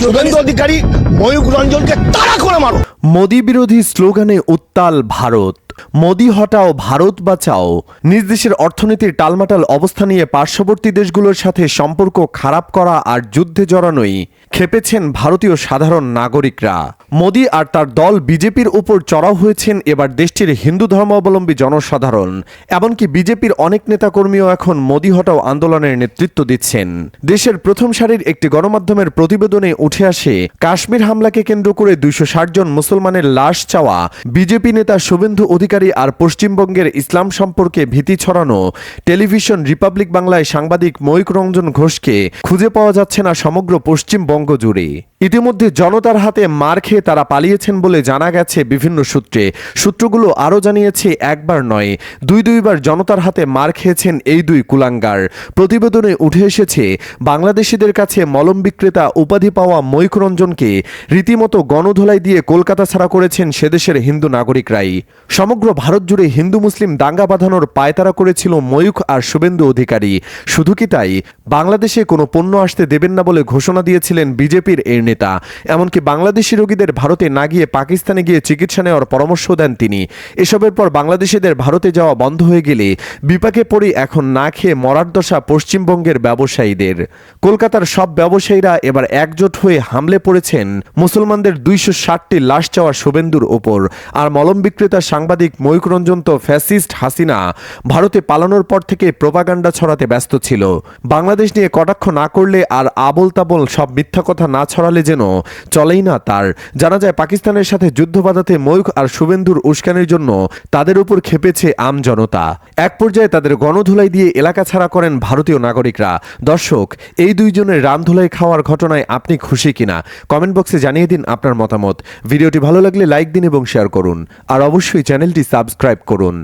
শুভেন্দু অধিকারী ময়ূক রঞ্জনকে তাড়া করে মারো। মোদী বিরোধী স্লোগানে উত্তাল ভারত। মোদি হটাও, ভারত বাঁচাও। নিজ দেশের অর্থনীতির টালমাটাল অবস্থা নিয়ে পার্শ্ববর্তী দেশগুলোর সাথে সম্পর্ক খারাপ করা আর যুদ্ধে জড়ানোই খেপেছেন ভারতীয় সাধারণ নাগরিকরা। মোদি আর তার দল বিজেপির উপর চড়াও হয়েছেন এবার দেশটির হিন্দু ধর্মাবলম্বী জনসাধারণ। এমনকি বিজেপির অনেক নেতাকর্মীও এখন মোদি হটাও আন্দোলনের নেতৃত্ব দিচ্ছেন। দেশের প্রথম সারির একটি গণমাধ্যমের প্রতিবেদনে উঠে আসে, কাশ্মীর হামলাকে কেন্দ্র করে দুইশো জন মুসলমানের লাশ চাওয়া বিজেপি নেতা শুভেন্দু অধিকারী আর পশ্চিমবঙ্গের ইসলাম সম্পর্কে ভীতি ছড়ানো টেলিভিশন রিপাবলিক বাংলায় সাংবাদিক ময়ূক রঞ্জন ঘোষকে খুঁজে পাওয়া যাচ্ছে না সমগ্র পশ্চিমবঙ্গ জুড়ে। ইতিমধ্যে জনতার হাতে মার খেয়ে তারা পালিয়েছেন বলে জানা গেছে বিভিন্ন সূত্রে। সূত্রগুলো আরও জানিয়েছে, একবার নয়, দুই দুইবার জনতার হাতে মার খেয়েছেন এই দুই কুলাঙ্গার। প্রতিবেদনে উঠে এসেছে, বাংলাদেশিদের কাছে মলম বিক্রেতা উপাধি পাওয়া ময়ূক রঞ্জনকে রীতিমতো গণধোলাই দিয়ে কলকাতা ছাড়া করেছেন সেদেশের হিন্দু নাগরিকরাই। সমগ্র ভারত জুড়ে হিন্দু মুসলিম দাঙ্গা বাঁধানোর পায়তারা করেছিল ময়ূখ আর শুভেন্দু অধিকারী। শুধু কি তাই? বাংলাদেশে কোনো পণ্য আসতে দেবেন না বলে ঘোষণা দিয়েছিলেন বিজেপির এর নেতা। এমনকি বাংলাদেশি রোগীদের ভারতে না গিয়ে পাকিস্তানে গিয়ে চিকিৎসা নেওয়ার পরামর্শ দেন তিনি। এসবের পর বাংলাদেশিদের ভারতে যাওয়া বন্ধ হয়ে গেলে বিপাকে পড়ে এখন না খেয়ে মরার দশা পশ্চিমবঙ্গের ব্যবসায়ীদের। কলকাতার সব ব্যবসায়ীরা এবার একজোট হয়ে হামলে পড়েছেন। মুসলমানদের দুইশো ষাটটি লাশ চাওয়া শুভেন্দুর ওপর। আর মলম বিক্রেতা সাংবাদিক ময়ূক রঞ্জন তো ফ্যাসিস্ট হাসিনা। ভারতে পালানোর পর থেকে প্রোপাগান্ডা ছড়াতে ব্যস্ত ছিল। বাংলাদেশ নিয়ে কটাক্ষ না করলে আর আবল তাবল সব মিথ্যা কথা না ছড়ালে যেন চলেই না তার। জানা যায় পাকিস্তানের সাথে যুদ্ধ বাঁধাতে ময়ূক আর শুভেন্দুর উস্কানির জন্য তাদের উপর খেপেছে আম জনতা। এক পর্যায়ে তাদের গণধুলাই দিয়ে এলাকা ছাড়া করেন ভারতীয় নাগরিকরা। দর্শক, এই দুইজনের রামধুলাই খাওয়ার ঘটনায় আপনি খুশি কিনা? কমেন্ট বক্সে জানিয়ে দিন আপনার মতামত। ভিডিওটি ভালো লাগলে লাইক দিন এবং শেয়ার করুন। আর অবশ্যই চ্যানেলটি সাবস্ক্রাইব করুন।